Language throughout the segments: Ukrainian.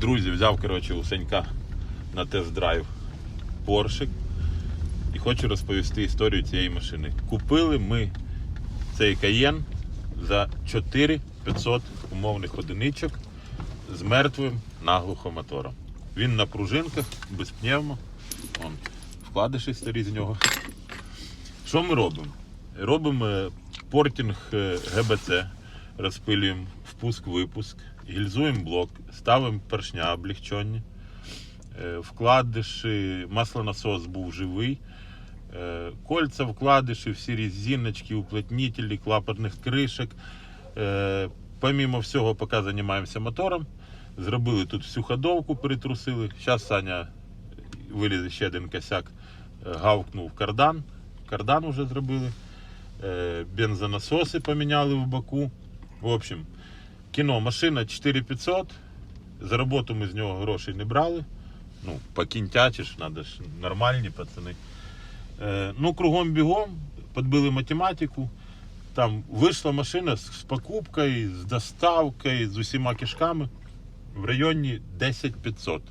Друзі, взяв коротше, у Санька на тест-драйв Поршик. І хочу розповісти історію цієї машини. Купили ми цей Каєн за 4500 умовних одиничок з мертвим наглухо мотором. Він на пружинках, без пневмо. Вон, вкладиші старі з нього. Що ми робимо? Робимо е, портінг е, ГБЦ, розпилюємо впуск-випуск, гільзуємо блок, ставимо поршня облегчені, е, вкладиші, маслонасос був живий, е, кольця, вкладиші, всі резиночки, уплотнителі, клапанних кришок. Е, Помимо всього, поки займаємося мотором, зробили тут всю ходовку, перетрусили. Зараз Саня вилізе ще один косяк, гавкнув кардан. Кардан вже зробили. Бензонасоси поміняли в боку. В общем, кіно, машина 4500. За роботу ми з нього грошей не брали. Ну, покінтячиш, треба ж нормальні пацани. Е, ну, кругом бігом, підбили математику. Там вийшла машина з покупкою, з доставкою, з усіма кишками в районі 10500.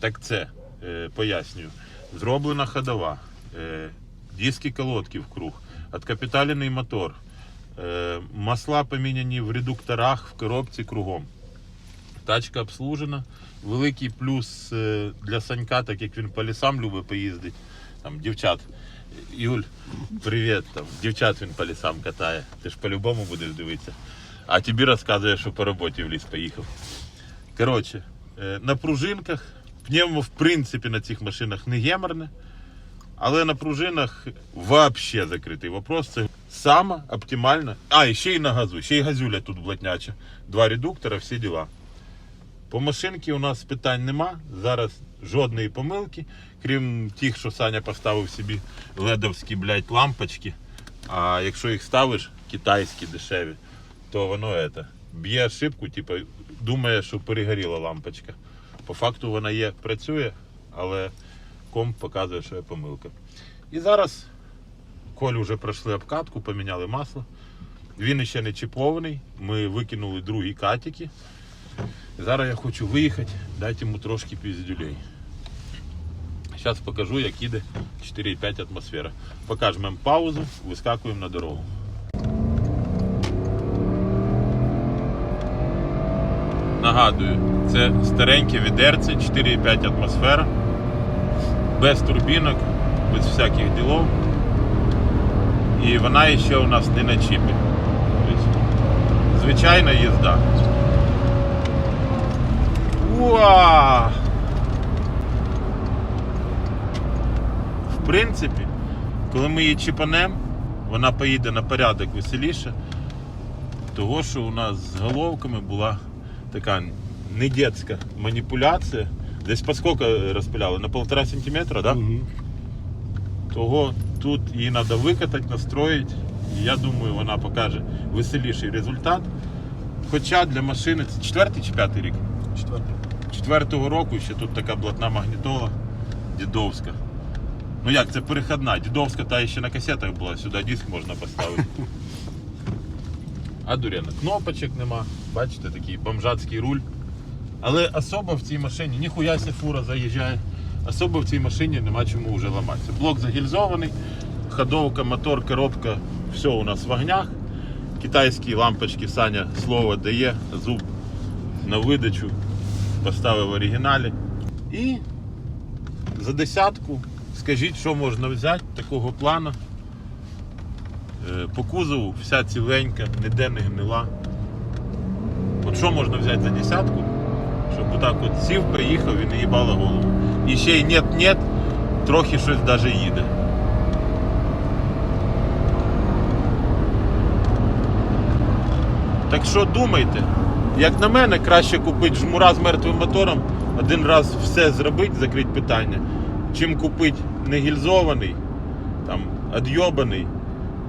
Так це, е, пояснюю. Зроблена ходова, е, диски колодки в круг, откапіталений мотор, масла поміняні в редукторах, в коробці кругом. Тачка обслужена. Великий плюс е, для Санька, так як він по лісам любить поїздити. Там дівчат. Юль, привіт. Там, дівчат він по лісам катає. Ти ж по-любому будеш дивитися. А тобі розказує, що по роботі в ліс поїхав. Коротше, е, на пружинках. Пневмо, в принципі, на цих машинах не геморне. Але на пружинах взагалі закритий вопрос. Це саме оптимальна. А, і ще й на газу. Ще й газюля тут блатняча. Два редуктора, всі діла. По машинці у нас питань нема. Зараз жодної помилки, крім тих, що Саня поставив собі ледовські, блядь, лампочки. А якщо їх ставиш, китайські дешеві, то воно это, б'є ошибку, типу, думає, що перегоріла лампочка. По факту вона є, працює, але комп показує, що є помилка. І зараз Коль вже пройшли обкатку, поміняли масло. Він ще не чіпований. Ми викинули другі катики. Зараз я хочу виїхати, дати йому трошки піздюлей. Зараз покажу, як іде 4,5 атмосфера. Покажемо паузу, вискакуємо на дорогу. Нагадую, це стареньке відерце, 4,5 атмосфера, без турбінок, без всяких ділов. І вона ще у нас не на чіпі. Тобто, звичайна їзда. Уа! В принципі, коли ми її чіпанем, вона поїде на порядок веселіше. Того, що у нас з головками була така не дитяча маніпуляція. Десь по скільки розпиляли? На полтора сантиметра, так? Да? Того тут її треба викатати, настроїти. Я думаю, вона покаже веселіший результат. Хоча для машини це четвертий чи п'ятий рік? Четвертий. Четвертого року ще тут така блатна магнітола дідовська. Ну як, це перехідна. Дідовська та ще на касетах була, сюди диск можна поставити. А дурена, кнопочок нема. Бачите, такий бомжацький руль. Але особо в цій машині, ніхуя ся фура заїжджає. Особо в цій машині нема чому вже ламатися. Блок загільзований, ходовка, мотор, коробка, все у нас в огнях. Китайські лампочки Саня слово дає, зуб на видачу, поставив в оригіналі. І за десятку скажіть, що можна взяти такого плану. Е, По кузову вся ціленька, ніде не гнила. От що можна взяти за десятку, щоб отак от сів, приїхав і не їбало голову. І ще й нет-нет, трохи щось навіть їде. Так що думайте, як на мене, краще купити жмура з мертвим мотором, один раз все зробити, закрити питання, чим купити негільзований, там, одйобаний,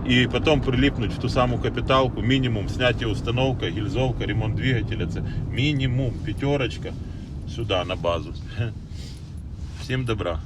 і потім приліпнути в ту саму капіталку, мінімум зняття установка, гільзовка, ремонт двигателя. Це мінімум п'ятерочка сюди на базу. Всім добра.